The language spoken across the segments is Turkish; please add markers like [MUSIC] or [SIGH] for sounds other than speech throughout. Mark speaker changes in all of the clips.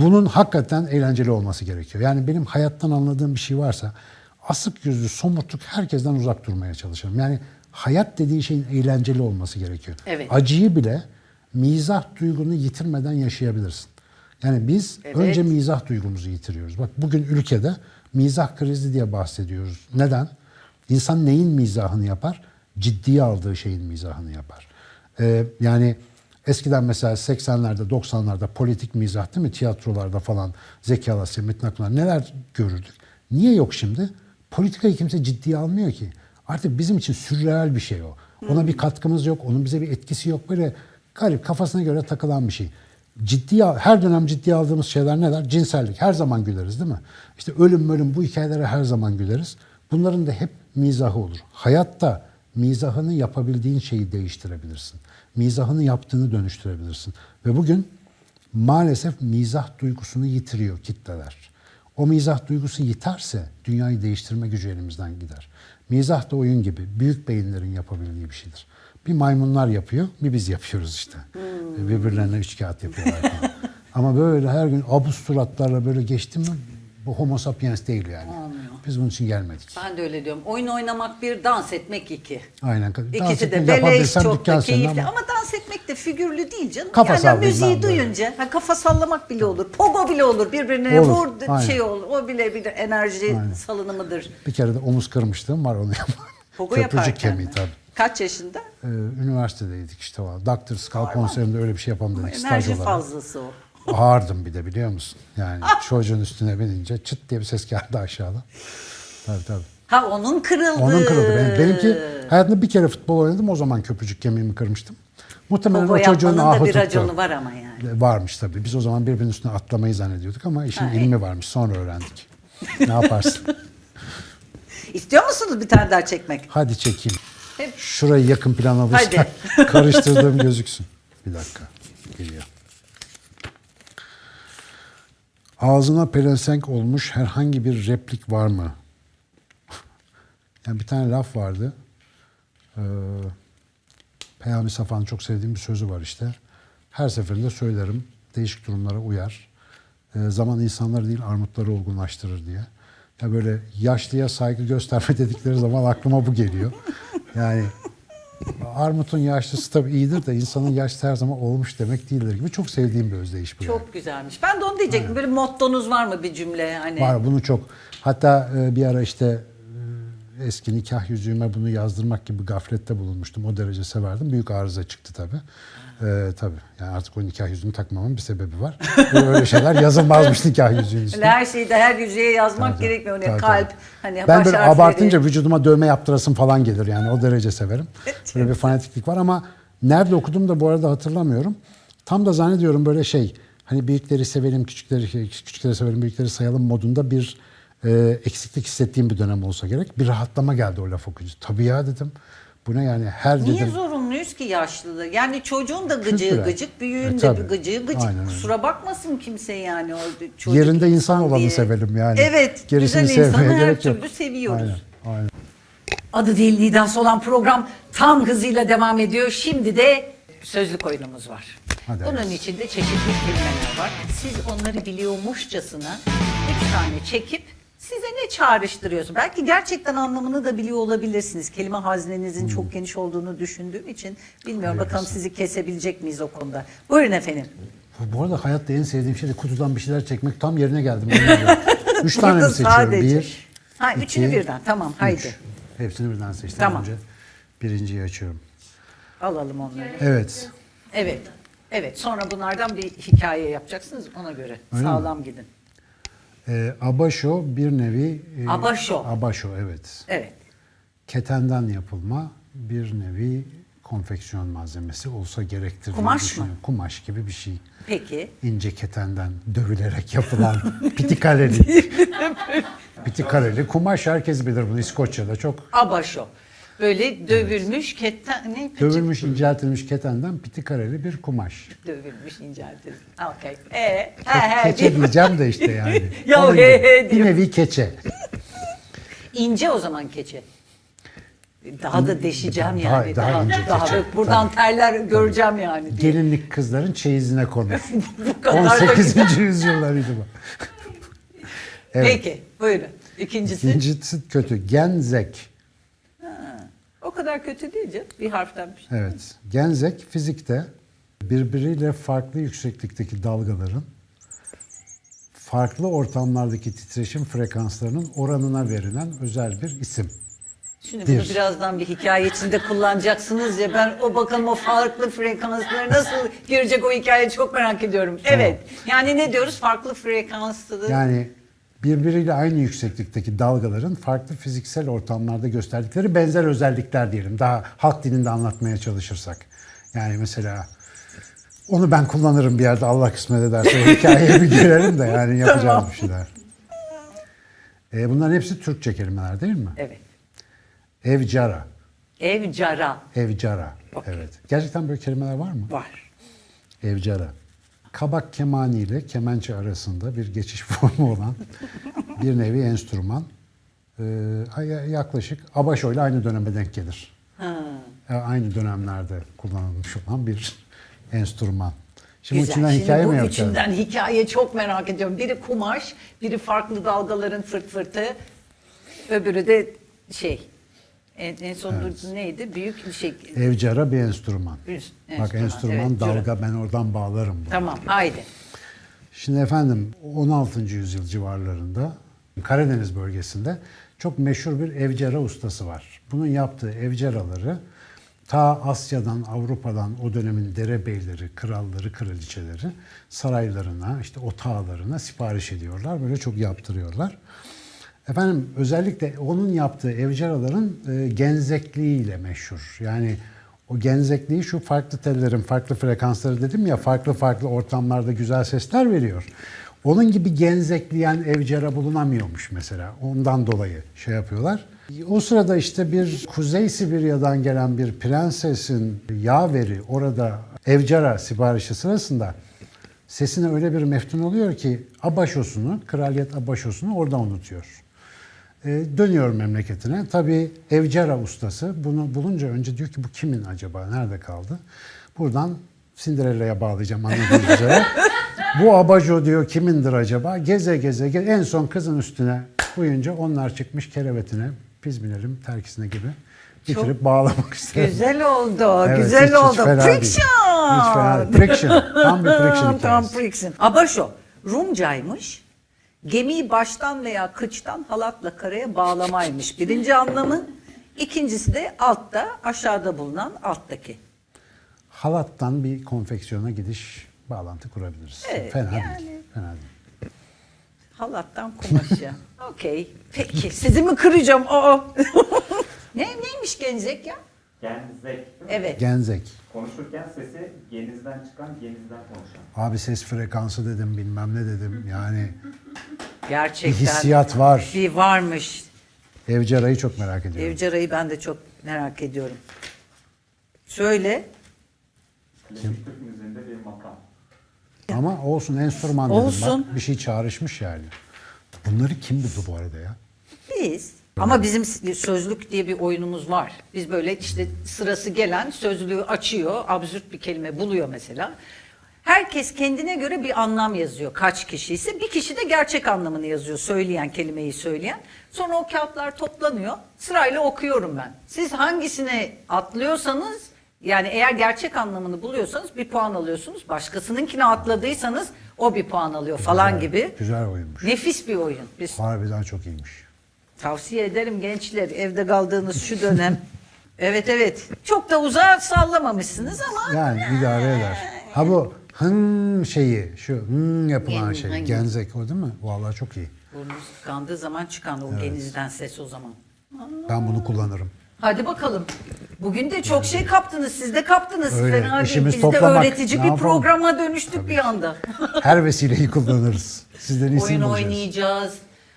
Speaker 1: bunun hakikaten eğlenceli olması gerekiyor. Yani benim hayattan anladığım bir şey varsa asık yüzlü, somutluk herkesten uzak durmaya çalışırım. Yani hayat dediği şeyin eğlenceli olması gerekiyor.
Speaker 2: Evet.
Speaker 1: Acıyı bile mizah duygunu yitirmeden yaşayabilirsin. Yani biz
Speaker 2: Evet.
Speaker 1: önce mizah duygumuzu yitiriyoruz. Bak bugün ülkede mizah krizi diye bahsediyoruz. Neden? İnsan neyin mizahını yapar? Ciddiye aldığı şeyin mizahını yapar. Ee, yani eskiden mesela 80'lerde 90'larda politik mizah değil mi? Tiyatrolarda falan Zeki Alasya, Metin Akpınar neler görürdük? Niye yok şimdi? Politikayı kimse ciddiye almıyor ki. Artık bizim için sürreal bir şey o. Ona bir katkımız yok, onun bize bir etkisi yok. Böyle garip kafasına göre takılan bir şey. Ciddiye, al- her dönem ciddiye aldığımız şeyler neler? Cinsellik. Her zaman güleriz değil mi? İşte ölüm ölüm bu hikayelere her zaman güleriz. Bunların da hep mizahı olur. Hayatta mizahını yapabildiğin şeyi değiştirebilirsin. Mizahını yaptığını dönüştürebilirsin. Ve bugün maalesef mizah duygusunu yitiriyor kitleler. O mizah duygusu yiterse dünyayı değiştirme gücü elimizden gider. Mizah da oyun gibi büyük beyinlerin yapabildiği bir şeydir. Bir maymunlar yapıyor, bir biz yapıyoruz işte. Birbirlerine üç kağıt yapıyorlar falan. Ama böyle her gün abuz suratlarla böyle geçti mi bu homo sapiens değil yani. Biz bunun için gelmedik.
Speaker 2: Ben de öyle diyorum. Oyun oynamak bir, dans etmek iki.
Speaker 1: Aynen.
Speaker 2: İkisi de beleş çok da keyifli.
Speaker 1: ama-
Speaker 2: Ama... dans etmek de figürlü değil canım.
Speaker 1: Kafa
Speaker 2: yani müziği
Speaker 1: böyle.
Speaker 2: duyunca ha, kafa sallamak bile olur. Pogo bile olur. Birbirine
Speaker 1: Olur,
Speaker 2: vur
Speaker 1: aynen.
Speaker 2: şey olur. O bile bir enerji salınımıdır.
Speaker 1: Bir kere de omuz kırmışlığım var onu yapmak.
Speaker 2: Pogo
Speaker 1: Köprücük
Speaker 2: yaparken
Speaker 1: kemiği
Speaker 2: mi?
Speaker 1: tabii.
Speaker 2: Kaç yaşında?
Speaker 1: Ee, üniversitedeydik işte. Doctor Skull konserinde öyle bir şey yapalım dedik
Speaker 2: Enerji fazlası o.
Speaker 1: Ağırdım bir de biliyor musun? Yani [LAUGHS] çocuğun üstüne binince çıt diye bir ses geldi aşağıda. Tabii tabii.
Speaker 2: Ha onun kırıldı.
Speaker 1: Onun kırıldı. Benim, benimki hayatımda bir kere futbol oynadım o zaman köprücük kemiğimi kırmıştım. Muhtemelen
Speaker 2: Pogo
Speaker 1: o çocuğun ahı
Speaker 2: da bir
Speaker 1: tuttu.
Speaker 2: raconu var ama yani.
Speaker 1: Varmış tabii. Biz o zaman birbirinin üstüne atlamayı zannediyorduk ama işin
Speaker 2: Ha,
Speaker 1: ilmi varmış. Sonra öğrendik. ne yaparsın? [LAUGHS]
Speaker 2: İstiyor musunuz bir tane daha çekmek?
Speaker 1: Hadi çekeyim.
Speaker 2: Hep-
Speaker 1: Şurayı yakın plan alırsak
Speaker 2: Hadi. [LAUGHS]
Speaker 1: karıştırdığım gözüksün. Bir dakika. Geliyor. Ağzına pelesenk olmuş herhangi bir replik var mı? [LAUGHS] Yani bir tane laf vardı. Ee, Peyami Safa'nın çok sevdiğim bir sözü var işte. Her seferinde söylerim. Değişik durumlara uyar. Ee, zaman insanları değil armutları olgunlaştırır diye. Ya böyle yaşlıya saygı gösterme [LAUGHS] dedikleri zaman aklıma bu geliyor. Yani armutun yaşlısı tabii iyidir de insanın yaşlısı her zaman olmuş demek değildir gibi. Çok sevdiğim bir özdeyiş bu. yani.
Speaker 2: Çok güzelmiş. Ben de onu diyecektim. Böyle mottonuz var mı bir cümle? Hani
Speaker 1: Var bunu çok. Hatta e, bir ara işte eski nikah yüzüğüme bunu yazdırmak gibi gaflette bulunmuştum. O derece severdim. Büyük arıza çıktı tabii. E, tabii. Yani artık o nikah yüzüğünü takmamın bir sebebi var. Böyle Öyle şeyler yazılmazmış [LAUGHS] nikah yüzüğünün üstüne.
Speaker 2: her şeyi de her yüzeye yazmak
Speaker 1: Tabii,
Speaker 2: gerekmiyor. Hani
Speaker 1: tabii,
Speaker 2: kalp,
Speaker 1: tabii.
Speaker 2: hani
Speaker 1: ben böyle
Speaker 2: harfleri.
Speaker 1: abartınca vücuduma dövme yaptırasım falan gelir yani o derece severim. Böyle bir fanatiklik var ama nerede okudum da bu arada hatırlamıyorum. Tam da zannediyorum böyle şey hani büyükleri sevelim, küçükleri küçükleri sevelim, büyükleri sayalım modunda bir e, eksiklik hissettiğim bir dönem olsa gerek. Bir rahatlama geldi o laf okuyunca. Tabii ya dedim. Bu ne yani her
Speaker 2: Niye
Speaker 1: dedim.
Speaker 2: zorunluyuz ki yaşlılığı? Yani çocuğun da gıcığı
Speaker 1: Kültürel.
Speaker 2: gıcık, büyüğün
Speaker 1: E,
Speaker 2: de
Speaker 1: tabii.
Speaker 2: bir gıcığı gıcık.
Speaker 1: Aynen.
Speaker 2: Kusura bakmasın kimse yani. O çocuk
Speaker 1: Yerinde insan olanı
Speaker 2: diye.
Speaker 1: sevelim yani.
Speaker 2: Evet.
Speaker 1: Gerisini
Speaker 2: güzel insanı
Speaker 1: sevmeye
Speaker 2: her
Speaker 1: gerek yok.
Speaker 2: türlü seviyoruz.
Speaker 1: Aynen, aynen.
Speaker 2: Adı değil Nidası olan program tam hızıyla devam ediyor. Şimdi de sözlük oyunumuz var.
Speaker 1: Hadi
Speaker 2: Bunun
Speaker 1: evet.
Speaker 2: içinde çeşitli kelimeler var. Siz onları biliyormuşçasına üç tane çekip size ne çağrıştırıyorsun? Belki gerçekten anlamını da biliyor olabilirsiniz. Kelime hazinenizin çok geniş olduğunu düşündüğüm için bilmiyorum bakalım sizi kesebilecek miyiz o konuda. Buyurun efendim.
Speaker 1: Bu arada hayatta en sevdiğim şey de kutudan bir şeyler çekmek. Tam yerine geldim. [LAUGHS] Üç tane mi
Speaker 2: Burada
Speaker 1: seçiyorum?
Speaker 2: sadece.
Speaker 1: Bir,
Speaker 2: Ha,
Speaker 1: iki,
Speaker 2: üçünü birden. Tamam, haydi.
Speaker 1: üç. Hepsini birden seçtim.
Speaker 2: Tamam.
Speaker 1: Önce birinciyi açıyorum.
Speaker 2: Alalım onları.
Speaker 1: Evet.
Speaker 2: Evet. Evet. Sonra bunlardan bir hikaye yapacaksınız. Ona göre sağlam gidin.
Speaker 1: Ee, abaşo bir nevi... e,
Speaker 2: Abaşo.
Speaker 1: Abaşo evet.
Speaker 2: Evet.
Speaker 1: Ketenden yapılma bir nevi konfeksiyon malzemesi olsa gerektir.
Speaker 2: Kumaş mı?
Speaker 1: Kumaş gibi bir şey.
Speaker 2: Peki.
Speaker 1: ince ketenden dövülerek yapılan [LAUGHS] pitikareli. pitikareli kumaş herkes bilir bunu İskoçya'da çok
Speaker 2: Abaşo. Böyle dövülmüş ketten ne?
Speaker 1: dövülmüş inceltilmiş ketenden pitikareli bir kumaş.
Speaker 2: Dövülmüş inceltilmiş. Okey. Ee, he he.
Speaker 1: Keçe diyeceğim de işte yani.
Speaker 2: Ya [LAUGHS]
Speaker 1: Onun
Speaker 2: he
Speaker 1: gibi.
Speaker 2: he
Speaker 1: Bir
Speaker 2: diyor.
Speaker 1: nevi keçe.
Speaker 2: İnce o zaman keçe. Daha da deşeceğim
Speaker 1: Daha-
Speaker 2: yani.
Speaker 1: daha
Speaker 2: Daha,
Speaker 1: ince
Speaker 2: daha,
Speaker 1: keçe.
Speaker 2: buradan terler göreceğim yani. diye.
Speaker 1: Gelinlik kızların çeyizine konur. [LAUGHS]
Speaker 2: Bu kadar da
Speaker 1: 18. yüzyıllarıydı bu. [LAUGHS] Evet.
Speaker 2: Peki buyurun. İkincisi.
Speaker 1: İkincisi kötü. Genzek.
Speaker 2: Kadar kötü değil canım. Bir harften bir şey.
Speaker 1: Evet. Genzek fizikte birbiriyle farklı yükseklikteki dalgaların farklı ortamlardaki titreşim frekanslarının oranına verilen özel bir isim.
Speaker 2: Şimdi bunu
Speaker 1: Bir.
Speaker 2: birazdan bir hikaye içinde kullanacaksınız ya ben o bakalım o farklı frekansları nasıl girecek o hikayeyi çok merak ediyorum. Evet. Yani ne diyoruz? Farklı frekanslı.
Speaker 1: Yani birbiriyle aynı yükseklikteki dalgaların farklı fiziksel ortamlarda gösterdikleri benzer özellikler diyelim. Daha halk dilinde anlatmaya çalışırsak. Yani mesela onu ben kullanırım bir yerde Allah kısmet ederse o hikayeye bir girelim de yani yapacağız
Speaker 2: Tamam.
Speaker 1: bir şeyler. E, bunların hepsi Türkçe kelimeler değil mi?
Speaker 2: Evet.
Speaker 1: Evcara,
Speaker 2: Evcara
Speaker 1: evcara.
Speaker 2: Okey.
Speaker 1: Evet. Gerçekten böyle kelimeler var mı?
Speaker 2: var.
Speaker 1: Evcara. Kabak kemani ile kemençe arasında bir geçiş [LAUGHS] formu olan bir nevi enstrüman. Ee, yaklaşık Abaşo ile aynı döneme denk gelir.
Speaker 2: Ha.
Speaker 1: E, Aynı dönemlerde kullanılmış olan bir enstrüman. Şimdi
Speaker 2: Güzel.
Speaker 1: içinden
Speaker 2: Şimdi
Speaker 1: hikaye
Speaker 2: bu
Speaker 1: mi yapacağız?
Speaker 2: üçünden hikaye çok merak ediyorum. Biri kumaş, biri farklı dalgaların fırt fırtı, öbürü de şey. En, en sonunda neydi? Büyük bir şey.
Speaker 1: Evcara bir enstrüman.
Speaker 2: Bir
Speaker 1: Bak
Speaker 2: enstrüman,
Speaker 1: enstrüman,
Speaker 2: evet,
Speaker 1: dalga ben oradan bağlarım bunu.
Speaker 2: Tamam, haydi.
Speaker 1: Şimdi efendim 16. yüzyıl civarlarında Karadeniz bölgesinde çok meşhur bir evcara ustası var. Bunun yaptığı evcaraları ta Asya'dan, Avrupa'dan o dönemin derebeyleri, kralları, kraliçeleri saraylarına, işte otağlarına sipariş ediyorlar. Böyle çok yaptırıyorlar. Efendim özellikle onun yaptığı evcaraların e, genzekliğiyle meşhur. Yani o genzekliği şu farklı tellerin farklı frekansları dedim ya farklı farklı ortamlarda güzel sesler veriyor. Onun gibi genzekleyen evcara bulunamıyormuş mesela. Ondan dolayı şey yapıyorlar. O sırada işte bir Kuzey Sibirya'dan gelen bir prensesin yaveri orada evcara siparişi sırasında sesine öyle bir meftun oluyor ki abaşosunu, kraliyet abaşosunu orada unutuyor. Ee, dönüyor memleketine. Tabii Evcara ustası bunu bulunca önce diyor ki bu kimin acaba? Nerede kaldı? Buradan Cinderella'ya bağlayacağım anladığınız [LAUGHS] üzere. bu abajo diyor kimindir acaba? Geze geze, ge- en son kızın üstüne koyunca onlar çıkmış kerevetine, biz binelim terkisine gibi bitirip bağlamak istedim.
Speaker 2: Güzel oldu,
Speaker 1: Evet,
Speaker 2: güzel
Speaker 1: hiç- hiç
Speaker 2: oldu.
Speaker 1: fena değil.
Speaker 2: Friction!
Speaker 1: Hiç fena değil. Friction. Tam bir friction [LAUGHS]
Speaker 2: Tam
Speaker 1: hikayesi.
Speaker 2: friction. Abaşo, Rumcaymış. Gemiyi baştan veya kıçtan halatla karaya bağlamaymış. Birinci anlamı. İkincisi de altta, aşağıda bulunan alttaki.
Speaker 1: Halattan bir konfeksiyona gidiş bağlantı kurabiliriz.
Speaker 2: Evet,
Speaker 1: Fena
Speaker 2: yani.
Speaker 1: değil. Fena değil.
Speaker 2: Halattan kumaşa. [LAUGHS] Okey. Peki. Sizi mi kıracağım? Aa. [LAUGHS] ne, neymiş genzek ya?
Speaker 3: Genzek.
Speaker 2: Evet.
Speaker 1: Genzek.
Speaker 3: Konuşurken sesi genizden çıkan, genizden konuşan.
Speaker 1: Abi ses frekansı dedim bilmem ne dedim. Yani bir
Speaker 2: Gerçekten.
Speaker 1: hissiyat var.
Speaker 2: Bir varmış.
Speaker 1: Evcara'yı çok merak ediyorum.
Speaker 2: Evcara'yı ben de çok merak ediyorum. Söyle.
Speaker 3: Bir makam.
Speaker 1: Ama olsun enstrüman dedim.
Speaker 2: Olsun.
Speaker 1: Bak, bir şey çağrışmış yani. Bunları kim buldu bu arada ya?
Speaker 2: Biz. Ama bizim sözlük diye bir oyunumuz var. Biz böyle işte sırası gelen sözlüğü açıyor, absürt bir kelime buluyor mesela. Herkes kendine göre bir anlam yazıyor kaç kişi ise. Bir kişi de gerçek anlamını yazıyor söyleyen kelimeyi söyleyen. Sonra o kağıtlar toplanıyor. Sırayla okuyorum ben. Siz hangisine atlıyorsanız yani eğer gerçek anlamını buluyorsanız bir puan alıyorsunuz. Başkasınınkine atladıysanız o bir puan alıyor falan
Speaker 1: Güzel,
Speaker 2: gibi.
Speaker 1: Güzel oyunmuş.
Speaker 2: Nefis bir oyun. Biz
Speaker 1: Harbiden çok iyiymiş.
Speaker 2: Tavsiye ederim gençler evde kaldığınız şu dönem. [LAUGHS] evet evet. Çok da uzağa sallamamışsınız ama
Speaker 1: Yani idare eder. Ha bu hın şeyi, şu hın yapılan
Speaker 2: Gen-
Speaker 1: şey.
Speaker 2: hangi?
Speaker 1: Genzek o değil mi? Vallahi çok iyi.
Speaker 2: burnunuz tıkandığı zaman çıkan o genizden ses o zaman.
Speaker 1: Ben bunu kullanırım.
Speaker 2: Hadi bakalım. Bugün de çok şey kaptınız. Siz de kaptınız.
Speaker 1: Öyle,
Speaker 2: Fena değil.
Speaker 1: işimiz
Speaker 2: Biz
Speaker 1: toplamak.
Speaker 2: de öğretici
Speaker 1: Ne
Speaker 2: bir
Speaker 1: yapalım?
Speaker 2: programa dönüştük bir anda. [LAUGHS]
Speaker 1: Her vesileyi kullanırız. Sizden iyisini
Speaker 2: Oyun
Speaker 1: bulacağız.
Speaker 2: oynayacağız.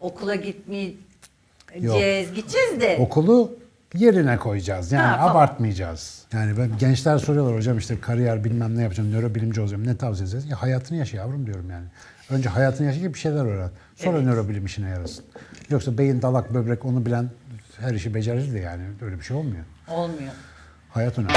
Speaker 2: Okula gitmeyeceğiz. Gideceğiz de.
Speaker 1: Okulu yerine koyacağız. Yani
Speaker 2: Ha, falan.
Speaker 1: abartmayacağız. Yani ben, gençler soruyorlar hocam işte kariyer bilmem ne yapacağım, nörobilimci olacağım. Ne tavsiye edeceğiz? Ya hayatını yaşa yavrum diyorum yani. Önce hayatını yaşa ki bir şeyler öğren. Sonra nörobilim işine yarasın. Yoksa beyin, dalak, böbrek onu bilen her işi becerirdi yani. Öyle bir şey olmuyor.
Speaker 2: Olmuyor.
Speaker 1: Hayat önemli.